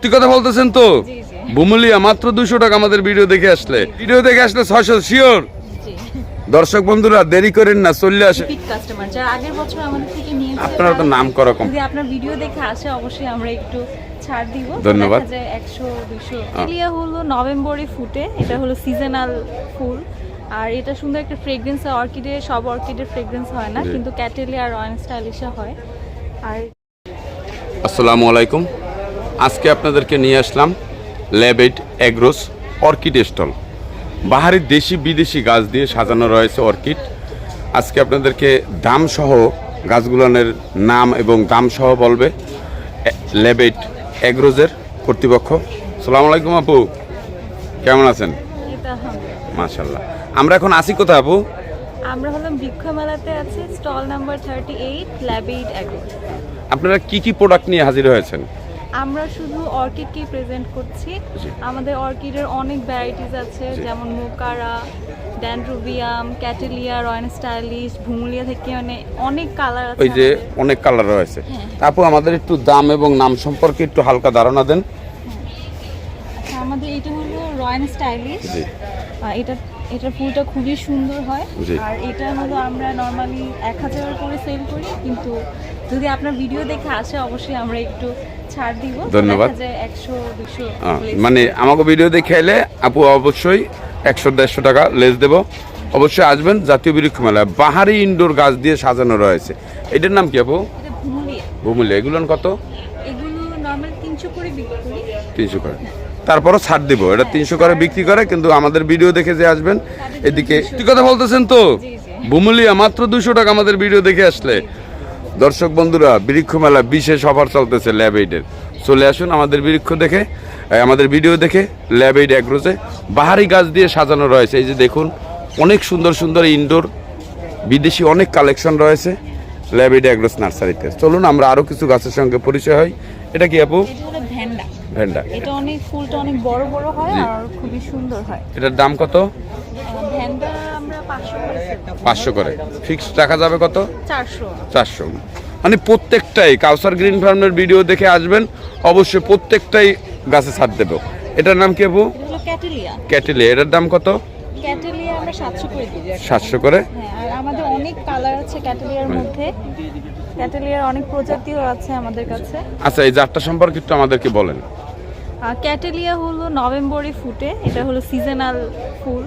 তুই কথা বলতেছেন তো? বুমুলিয়া মাত্র দুশো টাকা আমাদের ভিডিও দেখে আসলে। ভিডিও দেখে আসলে ছয়শো শিওর দর্শক বন্ধুরা দেরি করেন না চললে আসে। রিপিট কাস্টমার যারা আগের বছর আমাদের থেকে নিয়েছে আপনারা তো নাম করা কম যদি আপনার ভিডিও দেখে আসে অবশ্যই আমরা একটু ছাড় দিব। ধন্যবাদ। এলিয়া হলো নভেম্বরে ফুটে এটা হলো সিজনাল ফুল। আর এটা সুন্দর একটা ফ্রেগ্রেন্স হয় অর্কিডে সব অর্কিডের ফ্রেগ্রেন্স হয় না কিন্তু ক্যাটেলিয়া আর অয়েন স্টাইলিশে হয়। আর আসসালামু আলাইকুম। আজকে আপনাদেরকে নিয়ে আসলাম ল্যাবেট এগ্রোস অর্কিড স্টল। বাহারি দেশি বিদেশি গাছ দিয়ে সাজানো রয়েছে অর্কিড। আজকে আপনাদেরকে দাম সহ গাছগুলোনের নাম এবং দাম সহ বলবে ল্যাবেট এগ্রোজের কর্তৃপক্ষ। সালাম আলাইকুম আপু। কেমন আছেন? মাশাল্লাহ আমরা এখন আসি কোথায় আপু? আমরা হলাম আছে স্টল নাম্বার থার্টি এইট আপনারা কি কি প্রোডাক্ট নিয়ে হাজির হয়েছেন? আমরা শুধু অর্কিডকেই প্রেজেন্ট করছি। আমাদের অর্কিডের অনেক ভ্যারাইটিস আছে যেমন mokara dendrobium cattleya royal stylish ভুমুলিয়া থেকে মানে অনেক কালার আছে ওই যে অনেক কালার রয়েছে। হ্যাঁ। আপু আমাদের একটু দাম এবং নাম সম্পর্কে একটু হালকা ধারণা দেন। আচ্ছা আমাদের এটা হলো রয়্যাল স্টাইলিশ এটা এটার ফুলটা খুবই সুন্দর হয়। আর এটা হলো আমরা নর্মালি এক হাজার করে সেল করি কিন্তু যদি আপনার ভিডিও দেখে আসে অবশ্যই আমরা একটু ছাড় দিব। ধন্যবাদ। একশো দুশো মানে আমাকে ভিডিও দেখে এলে আপু অবশ্যই একশো দেড়শো টাকা লেস দেব। অবশ্যই আসবেন জাতীয় বৃক্ষ মেলায় বাহারি ইনডোর গাছ দিয়ে সাজানো রয়েছে। এটার নাম কি আপু? এটা ভুমুলিয়া। ভূমূল্য এগুলোর কত? এগুলো নর্মাল তিনশো করে বিক্রি করি। তিনশো করে। তারপরও ছাড় দিব এটা তিনশো করে বিক্রি করে কিন্তু আমাদের ভিডিও দেখে যে আসবেন এদিকে কথা বলতেছেন তো। বুমুলিয়া মাত্র দুশো টাকা আমাদের ভিডিও দেখে আসলে। দর্শক বন্ধুরা বৃক্ষ মেলা বিশেষ অফার চলতেছে ল্যাব এইডের। চলে আসুন আমাদের বৃক্ষ দেখে আমাদের ভিডিও দেখে ল্যাব এইড অ্যাগ্রোসে বাহারি গাছ দিয়ে সাজানো রয়েছে এই যে দেখুন অনেক সুন্দর সুন্দর ইনডোর বিদেশি অনেক কালেকশন রয়েছে ল্যাব এইড অ্যাগ্রোস নার্সারিতে। চলুন আমরা আরও কিছু গাছের সঙ্গে পরিচয় হই। এটা কি আপু? এটা ভেন্ডা। অনেক ফুলটা অনেক বড় বড় হয় আর খুবই সুন্দর হয়। এটার দাম কত? আমরা পাঁচশো করে ফিক্সড রাখা যাবে কত? চারশো। চারশো। মানে প্রত্যেকটাই কাউসার গ্রিন ফার্মের ভিডিও দেখে আসবেন। অবশ্যই প্রত্যেকটাই গাছে ছাড় দেবো। এটার নাম কি আপু? ক্যাটেলিয়া। ক্যাটেলে এটার দাম কত? ক্যাটেলিয়া সাতশো করে হ্যাঁ আর আমাদের অনেক কালার আছে ক্যাটেলিয়ার মধ্যে। ক্যাটেলিয়ার অনেক প্রজাতিও আছে আমাদের কাছে। আচ্ছা এই জাতটা সম্পর্কে একটু আমাদেরকে বলেন। ক্যাটেলিয়া হলো নভেম্বরে ফুটে। এটা হলো সিজনাল ফুল।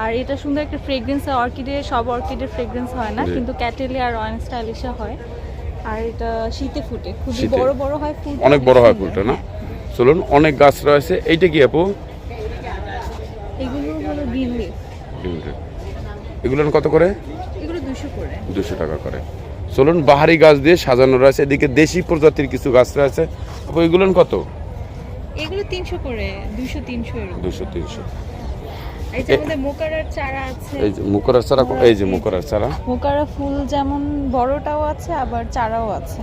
আর এটা সুন্দর একটা ফ্রেগ্রেন্স হয় অর্কিডে সব অর্কিডের ফ্রেগ্রেন্স হয় না কিন্তু ক্যাটেলিয়া আর রয়্যাল স্টাইলিশে হয়। আর এটা শীতে ফুটে খুবই বড় বড় হয় ফুল অনেক বড় হয় ফুলটা না? চলুন অনেক গাছ রয়েছে। এইটা কি আপু? এগুলো হলো গ্রিন লিফ এগুলো কত করে? এগুলো দুশো করে। দুশো টাকা করে। চলুন বাহারি গাছ দিয়ে সাজানো রয়েছে। এদিকে দেশি প্রজাতির কিছু গাছ রয়েছে। আপু এগুলো কত? এগুলো তিনশো করে দুশো তিনশো এরকম। দুশো তিনশো। এই যে আমাদের মোকারার চারা আছে। এই যে মুকরার চারা এই যে মুকরার চারা। মোকারা ফুল যেমন বড়টাও আছে আবার চারাও আছে।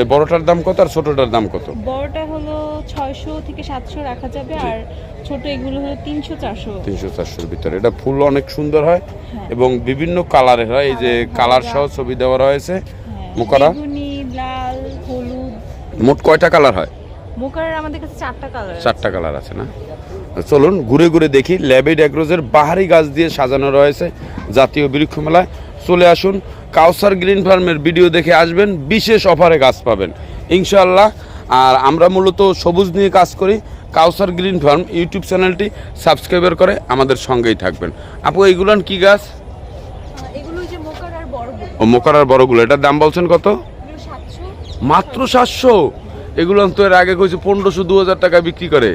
এই বড়টার দাম কত আর ছোটটার দাম কত? বড়টা হলো ছয়শো থেকে সাতশো রাখা যাবে আর ছোট এগুলো হলো ভিতরে। এটা ফুল অনেক সুন্দর হয় হ্যাঁ। এবং বিভিন্ন কালারের হয়। এই যে কালার সহ ছবি দেওয়া রয়েছে মোকারা। বেগুনি লাল হলুদ। মোট কয়টা কালার হয়? মোকারার আমাদের কাছে চারটা কালার চারটা কালার আছে না? চলুন ঘুরে ঘুরে দেখি ল্যাবেড অ্যাগ্রোজের বাহারি গাছ দিয়ে সাজানো রয়েছে জাতীয় বৃক্ষ মেলায় চলে আসুন কাউসার গ্রিন ফার্মের ভিডিও দেখে আসবেন বিশেষ অফারে গাছ পাবেন। ইনশাআল্লাহ আর আমরা মূলত সবুজ নিয়ে কাজ করি। কাউসার গ্রিন ফার্ম ইউটিউব চ্যানেলটি সাবস্ক্রাইবার করে আমাদের সঙ্গেই থাকবেন। আপু এইগুলান কি গাছ? ও মোকারার বড়গুলো এটার দাম বলছেন কত? মাত্র সাতশো? এগুলো তো এর আগে কইছে পনেরোশো দু হাজার টাকা বিক্রি করে।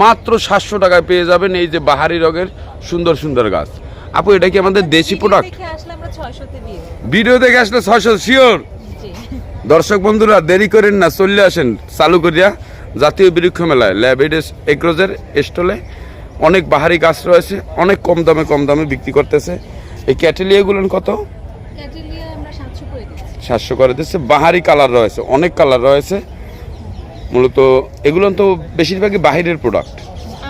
মাত্র সাতশো টাকায় পেয়ে যাবেন এই যে বাহারি রঙের সুন্দর সুন্দর গাছ। আপু এটা কি আমাদের দেশি প্রোডাক্ট। ভিডিও দেখে আসলে ছয়শো শিওর দর্শক বন্ধুরা দেরি করেন না চলে আসেন চালু করিয়া জাতীয় বৃক্ষ মেলায় ল্যাবেডেস এগ্রোজের স্টলে। অনেক বাহারি গাছ রয়েছে অনেক কম দামে কম দামে বিক্রি করতেছে। এই ক্যাটেলিয়াগুলো কত? সাতশো করে দিচ্ছে। বাহারি কালার রয়েছে অনেক কালার রয়েছে। মূলত এগুলো তো বেশিরভাগই বাহিরের প্রোডাক্ট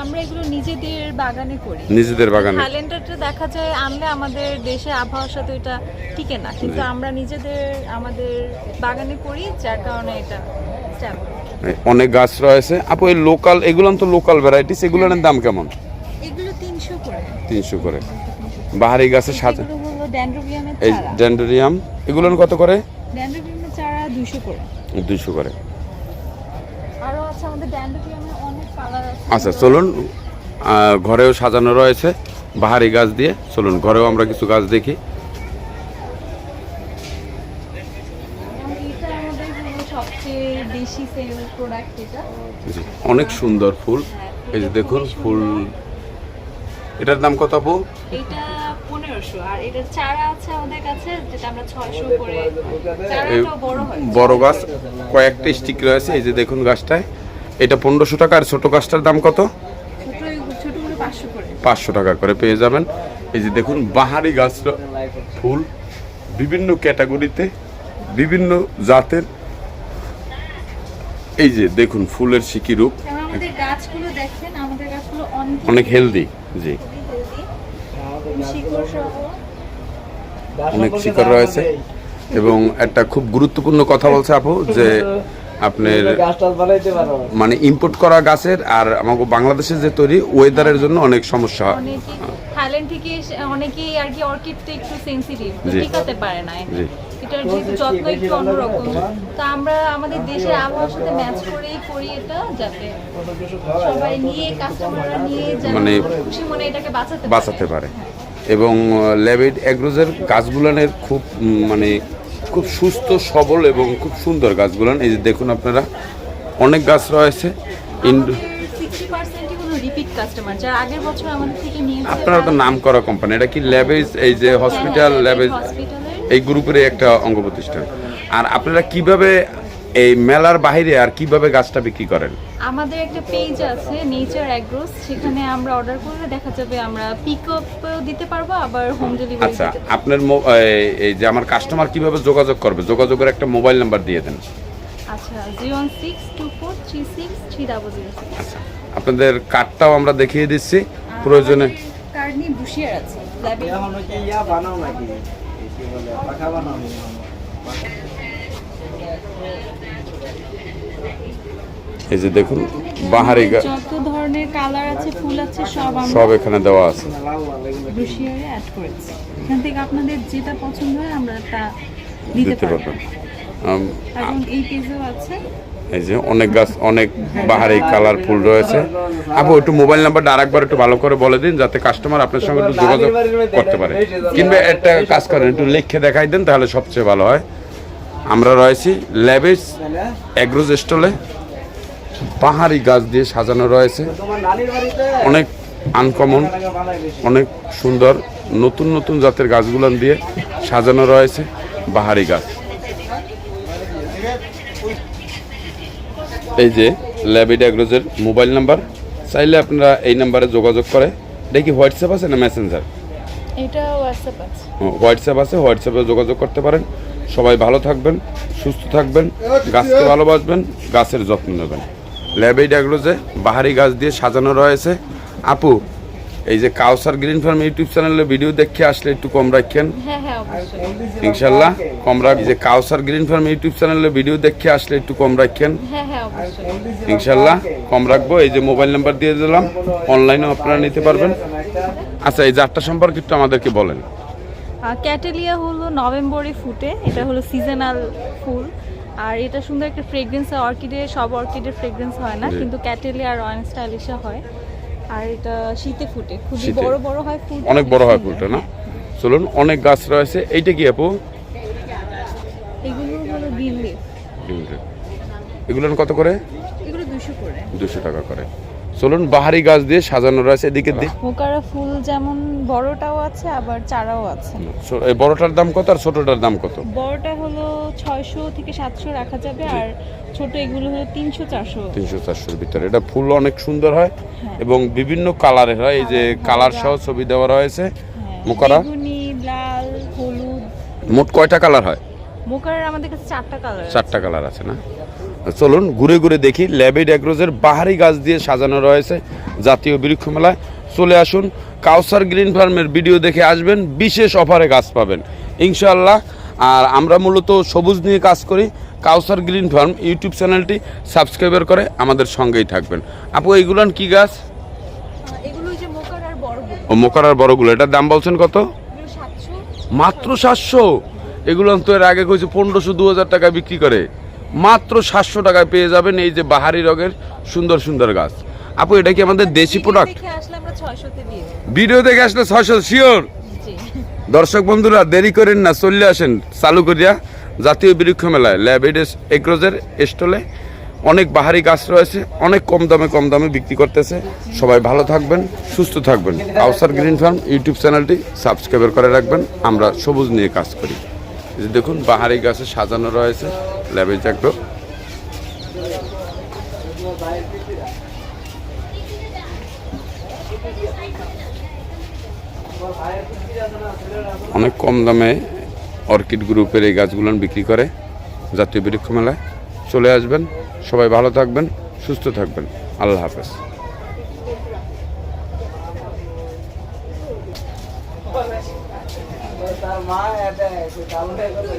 আমরা এগুলো নিজেদের বাগানে করি। নিজেদের বাগানে। থাইল্যান্ডেরটা দেখা যায় আনলে আমাদের দেশে আবহাওয়ার সাথে এটা টিকে না। কিন্তু আমরা নিজেদের আমাদের বাগানে করি যার কারণে এটা অনেক গাছ রয়েছে। আপু এই লোকাল এগুলো তো লোকাল ভ্যারাইটিস এগুলোর দাম কেমন? এগুলো তিনশো করে। তিনশো করে। বাহারি গাছের সাজা এগুলো হলো ড্যান্ড্রোবিয়ামের এই চারা। এগুলোর কত করে? ড্যান্ড্রোবিয়ামের চারা দুশো করে। দুইশো করে আরও আছে আমাদের ড্যান্ড্রোবিয়ামের অনেক কালার আছে আচ্ছা চলুন ঘরেও সাজানো রয়েছে বাহারি গাছ দিয়ে। চলুন ঘরেও আমরা কিছু গাছ দেখি। অনেক সুন্দর ফুল। এই যে দেখুন ফুল। এটার দাম কত আপু? বড় গাছ কয়েকটা স্টিক রয়েছে এই যে দেখুন গাছটায়। এটা পনেরোশো টাকা আর ছোটো গাছটার দাম কত? পাঁচশো টাকা করে পেয়ে যাবেন। এই যে দেখুন বাহারি গাছটা ফুল বিভিন্ন ক্যাটাগরিতে বিভিন্ন জাতের। এই যে দেখুন ফুলের সিকি রূপ। অনেক হেলদি জি। অনেক শিকড় রয়েছে। এবং একটা খুব গুরুত্বপূর্ণ কথা বলছে আপু যে আপনার মানে ইম্পোর্ট করা গাছের আর আমাকে বাংলাদেশে যে তৈরি ওয়েদারের জন্য অনেক সমস্যা। হয় থাইল্যান্ড থেকে অনেকেই আর কি অর্কিডটা একটু সেনসিটিভ টিকাতে পারে না। এটার যেহেতু যত্ন একটু অন্যরকম। তো আমরা আমাদের দেশের আবহাওয়ার সাথে ম্যাচ করেই করি এটা যাতে সবাই নিয়ে কাস্টমাররা নিয়ে মানে খুশি মনে এটাকে বাঁচাতে বাঁচাতে পারে। এবং লেবেড অ্যাগ্রোজের গাছগুলানের খুব মানে খুব সুস্থ সবল এবং খুব সুন্দর গাছগুলো এই যে দেখুন আপনারা অনেক গাছ রয়েছে। ইন্ডো আপনারা তো নাম করা কোম্পানি এটা কি ল্যাবেজ এই যে হসপিটাল ল্যাবেজ এই গ্রুপের একটা অঙ্গ প্রতিষ্ঠান। আর আপনারা কীভাবে এই মেলার বাইরে আর কীভাবে গাছটা বিক্রি করেন? আমাদের একটা পেজ আছে নেচার অ্যাগ্রোস সেখানে আমরা অর্ডার করলে দেখা যাবে আমরা পিক আপও দিতে পারব আবার হোম ডেলিভারি আচ্ছা আপনার মো- এই- যে আমার কাস্টমার কীভাবে যোগাযোগ করবে? যোগাযোগের একটা মোবাইল নাম্বার দিয়ে দেন। আচ্ছা zero one six two four three six three double zero six আচ্ছা আপনাদের কার্ডটাও আমরা দেখিয়ে দিচ্ছি। প্রয়োজনে কার্ড নিয়ে বসিয়ার আছে। ল্যাবে এখন কি ইয়া বানাও নাকি? এই কি বলে পাখা বানাও নি এখনও? এই যে দেখুন বাহারি গা- যত ধরনের কালার আছে ফুল আছে সব এখানে দেওয়া আছে। লাল লাল ব্রুশিয়ারে অ্যাড করেছি। এখান থেকে আপনাদের যেটা পছন্দ হয় আমরা তা দিতে দিতে পারবেন। এবং এই পেজেও আছে। এই যে অনেক গাছ অনেক বাহারি কালার ফুল রয়েছে। আপু একটু মোবাইল নাম্বারটা আরেকবার একটু ভালো করে বলে দিন যাতে কাস্টমার আপনার সঙ্গে একটু যোগাযোগ করতে পারে। কিংবা একটা কাজ করেন একটু লিখে দেখাই দেন তাহলে সবচেয়ে ভালো হয়। আমরা রয়েছি ল্যাবেজ অ্যাগ্রোজ স্টলে। পাহাড়ি গাছ দিয়ে সাজানো রয়েছে। অনেক আনকমন অনেক সুন্দর নতুন নতুন জাতের গাছগুলো দিয়ে সাজানো রয়েছে বাহারি গাছ। এই যে ল্যাবিড অ্যাগ্রোজের মোবাইল নাম্বার চাইলে আপনারা এই নাম্বারে যোগাযোগ করে দেখি হোয়াটসঅ্যাপ আছে না মেসেঞ্জার? এটা হোয়াটসঅ্যাপ আছে। হোয়াটসঅ্যাপ আছে হোয়াটসঅ্যাপে যোগাযোগ করতে পারেন। সবাই ভালো থাকবেন সুস্থ থাকবেন গাছকে ভালোবাসবেন গাছের যত্ন নেবেন। ল্যাবেড অ্যাগ্রোজে বাহারি গাছ দিয়ে সাজানো রয়েছে। আপু এই যে কাউসার গ্রিন ফার্ম ইউটিউব চ্যানেলে ভিডিও দেখে আসলে একটু কম রাখেন। হ্যাঁ হ্যাঁ ইনশাল্লাহ কম রাখ যে কাউসার গ্রিন ফার্ম ইউটিউব চ্যানেলে ভিডিও দেখে আসলে একটু কম রাখেন। হ্যাঁ ইনশাল্লাহ কম রাখব। এই যে মোবাইল নাম্বার দিয়ে দিলাম অনলাইনেও আপনারা নিতে পারবেন। আচ্ছা এই জাতটা সম্পর্কে একটু আমাদেরকে বলেন। ক্যাটেলিয়া হলো নভেম্বরে ফুটে এটা হলো সিজনাল ফুল। আর এটা সুন্দর একটা ফ্রেগ্রেন্স হয় অর্কিডে সব অর্কিডের ফ্রেগ্রেন্স হয় না কিন্তু ক্যাটেলে আর অয়েন স্টাইলিশা হয়। আর এটা শীতে ফুটে খুবই বড় বড় হয় ফুল অনেক বড় হয় ফুলটা না? চলুন অনেক গাছ রয়েছে। এইটা কি আপু? এগুলো হলো গ্রিন লিফ এগুলো কত করে? এগুলো দুশো করে। দুশো টাকা করে। চলুন বাহারি গাছ দিয়ে সাজানো রয়েছে এদিকে দি। মোকারা ফুল যেমন বড়টাও আছে আবার চারাও আছে। এই বড়টার দাম কত আর ছোটটার দাম কত? বড়টা হলো ছয়শো থেকে সাতশো রাখা যাবে আর ছোট এগুলো হলো তিনশো চারশো। তিনশো চারশোর ভিতরে। এটা ফুল অনেক সুন্দর হয় হ্যাঁ। এবং বিভিন্ন কালারের হয় এই যে কালার সহ ছবি দেওয়া রয়েছে হ্যাঁ, মোকারা? বেগুনি লাল হলুদ। মোট কয়টা কালার হয়? মোকারের আমাদের কাছে চারটা কালার চারটা কালার আছে না? চলুন ঘুরে ঘুরে দেখি ল্যাবেড অ্যাগ্রোজের বাহারি গাছ দিয়ে সাজানো রয়েছে জাতীয় বৃক্ষ মেলায় চলে আসুন কাউসার গ্রিন ফার্মের ভিডিও দেখে আসবেন বিশেষ অফারে গাছ পাবেন। ইনশাল্লাহ আর আমরা মূলত সবুজ নিয়ে কাজ করি। কাউসার গ্রিন ফার্ম ইউটিউব চ্যানেলটি সাবস্ক্রাইবার করে আমাদের সঙ্গেই থাকবেন। আপু এইগুলান কি গাছ? যে মোকার আর ও মোকারার বড়গুলো এটার দাম বলছেন কত? মাত্র সাতশো? এগুলো তো এর আগে কইছে পনেরোশো দু হাজার টাকায় বিক্রি করে। মাত্র সাতশো টাকায় পেয়ে যাবেন এই যে বাহারি রঙের সুন্দর সুন্দর গাছ। আপু এটা কি আমাদের দেশি প্রোডাক্ট ভিডিও দেখে আসলে ছয়শো শিওর দর্শক বন্ধুরা দেরি করেন না চলে আসেন চালু করিয়া জাতীয় বৃক্ষ মেলায়। ল্যাবেডেস এগ্রোজের স্টলে অনেক বাহারি গাছ রয়েছে অনেক কম দামে কম দামে বিক্রি করতেছে। সবাই ভালো থাকবেন সুস্থ থাকবেন। আউসার গ্রিন ফার্ম ইউটিউব চ্যানেলটি সাবস্ক্রাইবার করে রাখবেন। আমরা সবুজ নিয়ে কাজ করি। দেখুন, বাহারি গাছে সাজানো রয়েছে ল্যাবেজ এগ্রো অনেক কম দামে অর্কিড গ্রুপের এই গাছগুলো বিক্রি করে জাতীয় বৃক্ষ মেলায়। চলে আসবেন, সবাই ভালো থাকবেন, সুস্থ থাকবেন। আল্লাহ হাফেজ। তার মা এটা কামড়ে করে